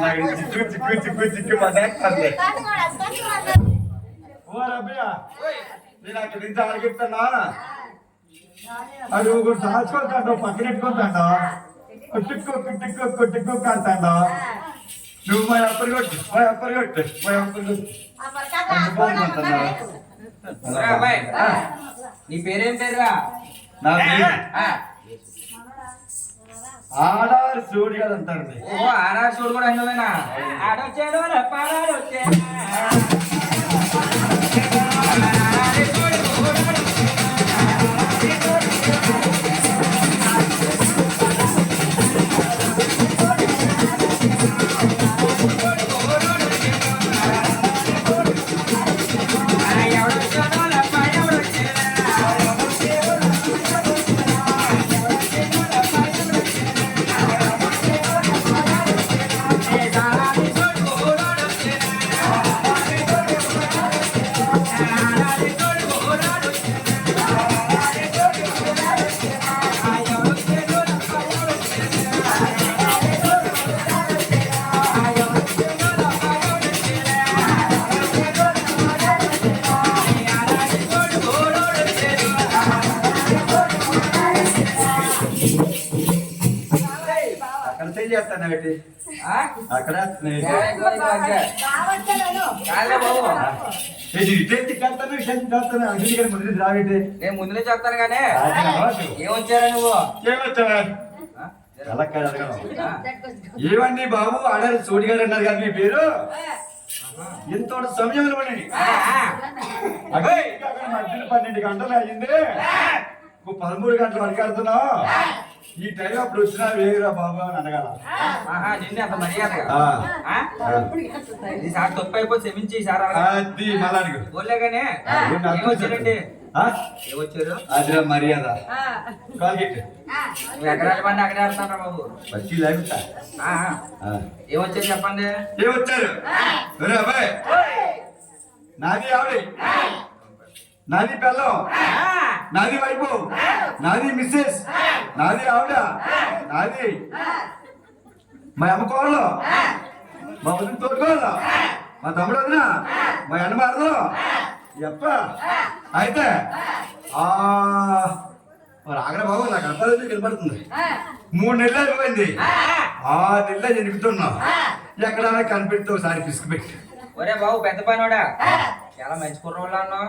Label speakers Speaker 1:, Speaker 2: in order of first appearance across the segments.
Speaker 1: నాకు చిక్కు చిక్కు చిక్కు చిక్కు పడేస్తుంది ఓ రబ్బియా నేను అక్కడి నుంచి ఆగిస్తానా అది ఒకటి దాచుకుంటాడు పక్కన పెట్టుకుంటాడు టిక్కు టిక్కు టిక్కు అంటాడు నువ్వు మా అప్పటి కొట్టు మా అప్పటి కొట్టు మా అప్పటి కొట్టు
Speaker 2: నీ పేరేం పేరురా?
Speaker 1: నా పేరు ఆడారు చూడు కదా అంటారు
Speaker 2: ఓ ఆరాసుడు కూడా అన్నవేనా ఆడొచ్చాడు పాడాడు
Speaker 1: ముందు రావిటే
Speaker 2: నేను ముందునే చెప్తాను కానీ. ఏమొచ్చారా నువ్వు. ఆ?
Speaker 1: ఏమండి బాబు? ఆడారు సోడి గారు అన్నారు కదా మీ పేరు? ఇంత సమయంలో అక్కడ పన్నెండు గంటలు అయ్యింది. ఇంకో పదమూడు గంటలు అడగాడుతున్నావు ఈ టైం అప్పుడు వచ్చినా వేగురా బాబు అని అడగాల.
Speaker 2: ఆహా, నిన్ను అంత మర్యాదగా?
Speaker 1: ఆ.
Speaker 2: ఆ?
Speaker 1: ఆ.
Speaker 2: ఈసారి తప్పు క్షమించి ఈసారి.
Speaker 1: అది మళ్ళా అడుగు
Speaker 2: ఏమొచ్చారండి? ఏమొచ్చారు
Speaker 1: అదిరా మర్యాద. కాల్గెట్
Speaker 2: నువ్వు ఎక్కడ ఆడమంటే అక్కడే ఆడతారా బాబు.
Speaker 1: వచ్చి.
Speaker 2: ఏమొచ్చారు చెప్పండి?
Speaker 1: ఏమొచ్చారు నాది ఆవిడ. నాది పెళ్ళం. నాది వైపు. నాది మిస్సెస్. నాది ఆవిడ. నాది మా అమ్మ కోళ్ళు మా వదిన తోడుకోళ్ళు మా తమ్ముడు వదిన. మా అన్న మారదు. ఎప్ప? అయితే ఆ మరి ఆగడ బాబు నాకు అర్థం కనబడుతుంది మూడు నెలలు అయిపోయింది. ఆ నెలలు జరుగుతున్నా ఎక్కడైనా కనిపెడితే ఒకసారి పిసుకు పెట్టి.
Speaker 2: ఒరే బాబు పెద్ద పనివాడా చాలా మంచి కుర్రోళ్ళు అన్నావు.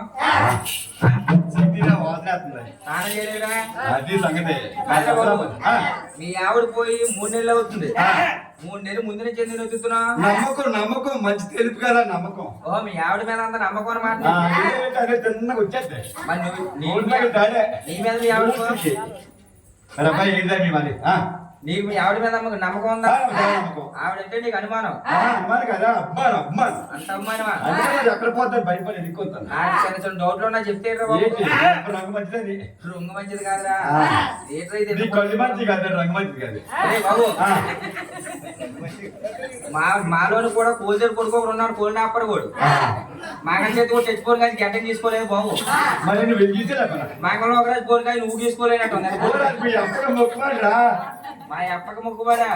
Speaker 2: స్నానం చేయలేదా?
Speaker 1: అది సంగతి.
Speaker 2: మీ ఆవిడ పోయి మూడు నెలలు అవుతుంది. మూడు నెలలు ముందు నుంచి ఎందుకు వెతుకుతున్నా
Speaker 1: నమ్మకం నమ్మకం. మంచి తెలుపు కదా నమ్మకం.
Speaker 2: ఓ మీ ఆవిడ మీద అంత నమ్మకం నువ్వు నీ
Speaker 1: మీద తాడే.
Speaker 2: నీ మీద మీ ఆవిడ
Speaker 1: మరి అబ్బాయి ఏంటా మీ మరి
Speaker 2: నీకు మీ ఆవిడ మీద నమ్మకం నమ్మకం ఉందా? ఆవిడంటే నీకు అనుమానం.
Speaker 1: ఆ, అమ్మాను కదా. అమ్మాను అమ్మాను
Speaker 2: అంత
Speaker 1: ఎక్కడ పోతాను భయపడి
Speaker 2: చిన్న చిన్న డౌట్లు ఉన్నా చెప్తే
Speaker 1: రంగు మంచిదని.
Speaker 2: రుంగ మంచిది కాదురా. ఇది?
Speaker 1: నీ కళ్ళు మంచి కాదు రంగు మంచిది కాదు.
Speaker 2: బాబు. మా మాలోని కూడా కోల్చేరు కొడుకు ఒకడు ఉన్నాడు కోలిన అప్పడు కూడా. మాగం చేతి కూడా తెచ్చుకోరు కానీ గడ్డం తీసుకోలేదు బాబు.
Speaker 1: మరి నువ్వు వెళ్ళిసేలేకున్నా
Speaker 2: మాగంలో ఒక రోజు కోరి కానీ నువ్వు తీసుకోలేనట్టు.
Speaker 1: మీ
Speaker 2: అప్పక ముక్కుబడా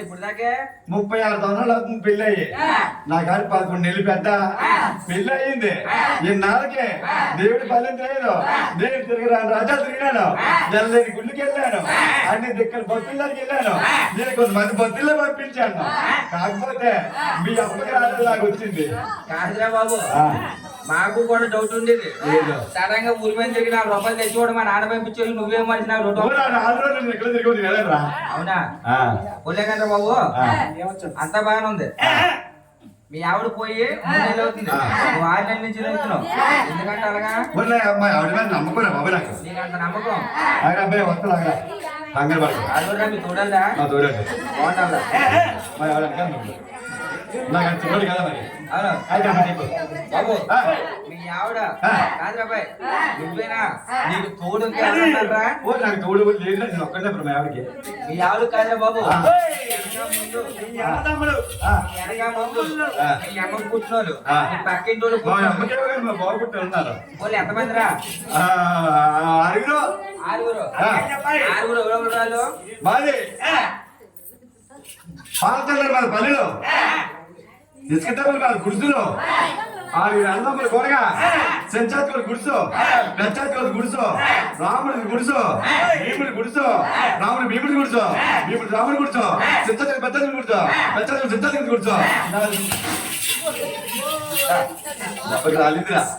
Speaker 2: ఇప్పుడు దాకే?
Speaker 1: ముప్పై ఆరు సంవత్సరాలు అవుతుంది పెళ్ళి అయ్యి. నా గారి పదకొండు నెలలు పెద్ద. పెళ్ళి అయ్యింది. ఇన్నాళ్ళకి దేవుడి పల్లెం తెలియదు నేను తిరగరాను రాజా తిరిగినాను నెలలేని గుళ్ళకి వెళ్ళాను. అన్ని దిక్కల భక్తులకి వెళ్ళాను. నేను కొంతమంది భక్తుల్లో పంపించాను. కాకపోతే మీ అప్పకి రాత్రి నాకు వచ్చింది.
Speaker 2: కాదురా బాబు. మాకు కూడా డౌట్ ఉండేది.
Speaker 1: ఏదో.
Speaker 2: సడన్గా ఊరి మీద తిరిగి నాలుగు రూపాయలు తెచ్చుకోవడం మా నాన్న పంపించి నువ్వేం మనిషి నాకు రెండు అవునా? పోలేకంటే బాబు. అంతా బాగానే ఉంది. మీ ఆవిడ పోయి మూడు అవుతుంది. ఆరు నెలల నుంచి వెళ్తున్నావు ఎందుకంటే అలాగా?
Speaker 1: నమ్మకం నాకు.
Speaker 2: అంత బాగుంటుందా
Speaker 1: నాకు అది చూడాలి కదా మరి?
Speaker 2: అవును.
Speaker 1: అయితే అమ్మ చెప్పు.
Speaker 2: బాబు
Speaker 1: ఆ.
Speaker 2: మీ ఆవిడ
Speaker 1: ఆ.
Speaker 2: కాదురా బాయ్ నువ్వేనా? నీకు తోడు ఇంకెవరున్నారా?
Speaker 1: ఓ నాకు తోడు కూడా లేదు నేను ఒక్కడే ఇప్పుడు మా ఆవిడకి.
Speaker 2: మీ ఆవిడ కాదురా బాబు.
Speaker 1: ఆ.
Speaker 2: వెనక ముందు.
Speaker 1: ఆ,
Speaker 2: వెనక ముందు.
Speaker 1: ఆ.
Speaker 2: మీ అమ్మ కూర్చున్నారు
Speaker 1: ఆ.
Speaker 2: మీ పక్కింటి వాళ్ళు
Speaker 1: మా
Speaker 2: కూర్చున్నారు
Speaker 1: అమ్మకి ఎవరు మా బాబు పుట్టి ఉన్నారు
Speaker 2: వాళ్ళు ఎంతమంది రా?
Speaker 1: ఆ, ఆరుగురు.
Speaker 2: ఆరుగురు.
Speaker 1: ఆ.
Speaker 2: ఆరుగురు ఎవరెవరు వాళ్ళు?
Speaker 1: మాది. పాలతల్లి మన పల్లెలు. ఇసుకతల్లి మన గుడిసులు. అన్నమ్మల కొరగా సెంచాత్కుల గుడిసు. పెంచాత్కుల గుడిసు. రాముడి గుడిసు. భీముడి గుడిసు. రాముడి భీముడి గుడిసు. భీముడి రాముడి గుడిసు. సించాత్కుల పెద్దది గుడిసు. పెంచాత్కుల సించాత్కుల గుడిసు. రాలిందిరా.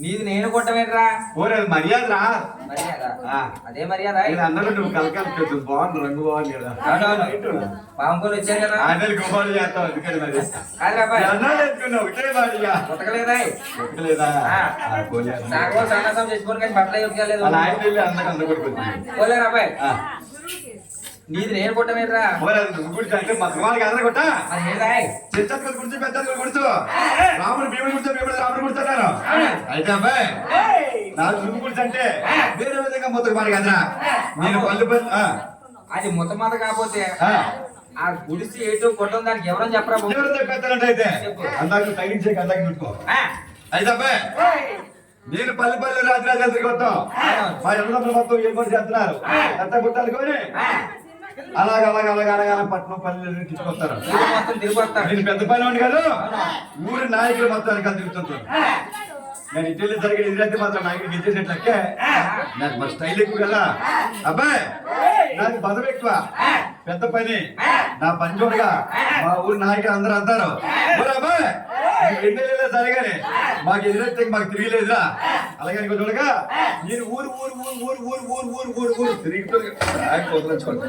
Speaker 2: నీది నేను కొట్టమేట్రా?
Speaker 1: ఓరే మర్యాద రా.
Speaker 2: మర్యాద. అదే మర్యాద.
Speaker 1: ఇది అందరూ నువ్వు కలకాలి బాగుంది రంగు బాగుంది కదా.
Speaker 2: పాంపులు వచ్చారు కదా.
Speaker 1: అందరు గుమ్మాలు చేస్తావు ఎందుకని మరి. అన్నాడు ఒకటే
Speaker 2: మాడిగా కొట్టకలేదా? చేసుకోరు కానీ బట్టలు
Speaker 1: అందరికి అందరికి కొట్టుకుంది
Speaker 2: పోలేరు అబ్బాయి నీది
Speaker 1: ఏం కొట్టమేరా గురించి పెద్ద గుర్తు? రాముడు భీముడు గుర్తు భీముడు రాముడు గుర్తున్నారు అయితే అబ్బాయి నా చూపు గుర్తు అంటే వేరే విధంగా మొత్తం మరి కదరా నేను పళ్ళు
Speaker 2: అది మొత్తమాత కాకపోతే
Speaker 1: ఆ.
Speaker 2: గుడిసి ఏటో కొట్టం దానికి ఎవరని చెప్పరా
Speaker 1: ఎవరు చెప్పేస్తారంటే అయితే అందాక తగ్గించే అందాక
Speaker 2: పెట్టుకో.
Speaker 1: అయితే అబ్బాయి నేను పల్లె పల్లె రాజరాజేంద్రకి వస్తాం మా ఎంతో మొత్తం ఏర్పాటు చేస్తున్నారు. ఎంత గుట్టాలు కొని అలాగ అలాగ అలాగ అలాగ పట్నం పల్లెలు తీసుకొస్తారు. నేను పెద్ద పని వాడిని కాదు ఊరి నాయకులు మొత్తం వెనకాల తిరుగుతుంటారు. నేను ఇటలీ జరిగిన ఎదురైతే మాత్రం నాయకుడికి ఇచ్చేసేట్లకే నాకు మరి స్టైల్ ఎక్కువ కదా. అబ్బాయి నాకు బలం ఎక్కువ. పెద్ద పని. నా పని చూడగా మా ఊరి నాయకులు అందరూ అంటారు. "ఒరే అబ్బాయి సరిగానే మాకు ఎదురైతే మాకు తిరిగిలేదురా. అలాగే ఇంకో చూడగా నేను ఊరు ఊరు ఊరు ఊరు ఊరు ఊరు ఊరు ఊరు ఊరు. ఆయన వదలంచుకోండి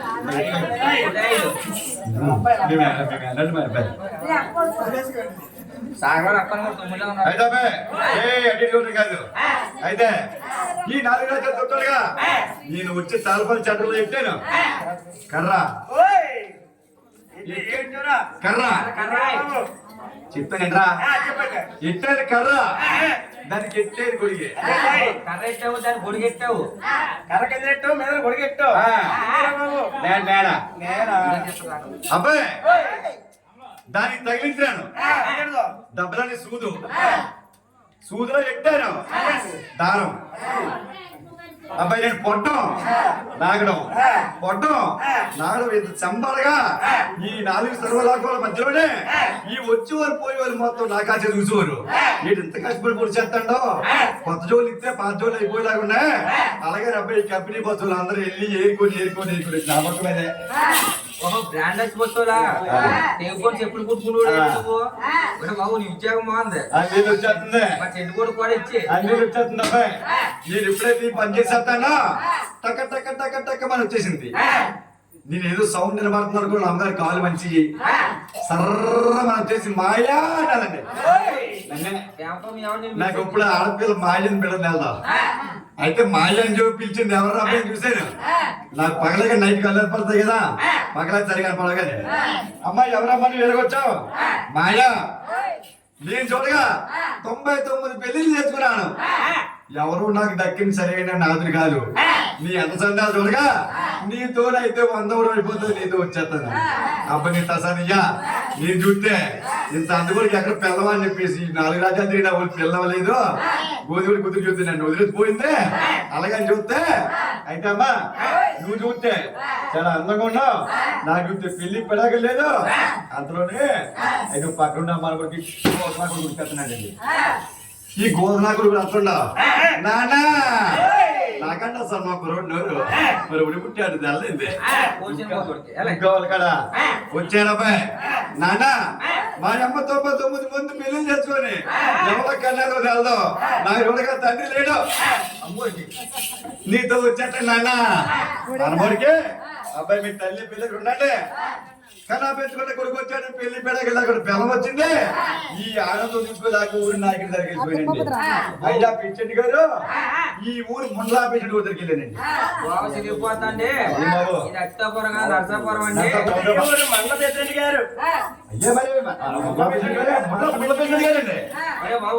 Speaker 1: అయితే ఈ నాలుగు రోజులు తొట్టుగా నేను వచ్చి తాలపల్లి చట్టంలో చెప్పాను. కర్ర. కర్ర చెప్తానంట్రా ఎట్టాను కర్ర దానికి ఎట్టేది కొడిగి
Speaker 2: కర్ర ఎట్టావు దాన్ని పొడిగెట్టావు
Speaker 1: నేడ నేడ అబ్బాయి దానికి తగిలించాను దెబ్బలని సూదు సూదులో ఎట్టాను దారం అబ్బాయి నేను పొట్టం. నాగడం. పొట్టం. నాగడం ఇంత చంబడగా ఈ నాలుగు సర్వలాకోల మధ్యలోనే ఈ వచ్చేవారు పోయేవారు మొత్తం నా కాసే చూసేవారు. వీడు ఇంత కష్టపడి పొడి చేస్తాడో కొత్త జోలు ఇస్తే పాత జోలు అయిపోయేలాగున్నా అలాగే అబ్బాయి కంపెనీ బస్సులు అందరూ వెళ్ళి ఏరుకొని ఏరుకొని ఏరుకొని
Speaker 2: ఓహో బ్రాండ్ వచ్చి వస్తువులా టేపుకొని చెప్పులు ఒరే బాబు నీ ఉద్యోగం బాగుంది. మా చెట్టు కూడా కూడా ఇచ్చి.
Speaker 1: నేను ఎప్పుడైతే పని చేసేస్తానో? టక టక టక టక మన వచ్చేసింది. నేను ఏదో సౌండ్ నిలబడుతున్నారు అనుకో అమ్మగారి కాలు మంచి సర్ర మన వచ్చేసి మాయా నిన్ను. నాకు ఇప్పుడు ఆడపిల్ల మాయని బిడ్డ నెలదా అయితే మాయ అని చెప్పి పిలిచింది ఎవరు అబ్బాయి చూసాను? నాకు పగలగా నైట్ కలర్ పడతాయి కదా. పగల సరిగా పడగానే. అమ్మాయి ఎవరమ్మా నువ్వు ఎరగొచ్చావు మాయా. నేను చూడగా తొంభై తొమ్మిది పెళ్ళిళ్ళు చేసుకున్నాను. ఎవరు నాకు దక్కిన సరైన నాదుడు కాదు. నీ ఎంత సందా చూడగా నీతోనైతే వంద కూడా అయిపోతుంది నీతో వచ్చేస్తాను. అబ్బా నీ తసానియ్యా నేను చూస్తే ఇంత అందుకోడికి ఎక్కడ పిల్లవని చెప్పేసి నాలుగు రాజ్యాలు తిరిగిన పిల్లవలేదు? గోధుమలు కుదురు చూస్తే నన్ను వదిలేసిపోయిందే అలాగని చూస్తే? అయితే అమ్మా నువ్వు చూస్తే చాలా అందంగా ఉన్నావు. నా చూస్తే పెళ్ళి పెడగలేదు అంతలోనే అయితే పక్కన ఉన్న అమ్మాయి కొడుకు గోధుమ ఈ గోధుమ కూడా అంటున్నావు నానా నాకంట అసలు మా మరి ఉడి పుట్టాడు తెల్లింది కావాలి కదా? వచ్చారబ్బాయి నానా మా అమ్మ తొంభై తొమ్మిది మంది పెళ్ళి చేసుకొని ఎవరి కన్నారో తెలదు నాకు ఎవరిగా తండ్రి లేడు. నీతో వచ్చేట నాన్న. మనమోడికి అబ్బాయి మీ తల్లి పిల్లలు ఉండండి. కన్నా పెంచుకుంటే కొడుకు వచ్చాడు పెళ్ళి పెడగల అక్కడ బెల్లం వచ్చింది. ఈ ఆనందం చూసుకోలేక ఊరి నాయకుడి దగ్గరికి వెళ్ళిపోయింది అయ్యా పిచ్చండి గారు ఈ ఊరు ముండ్లా పిచ్చడి దగ్గరికి వెళ్ళానండి.
Speaker 2: బాబు సిరిగిపోతాండి. ఇది కాదు నరసాపురం అండి.
Speaker 3: గారు.
Speaker 1: అయ్యా మరి ముండ్లా పిచ్చడి గారు ముండ్లా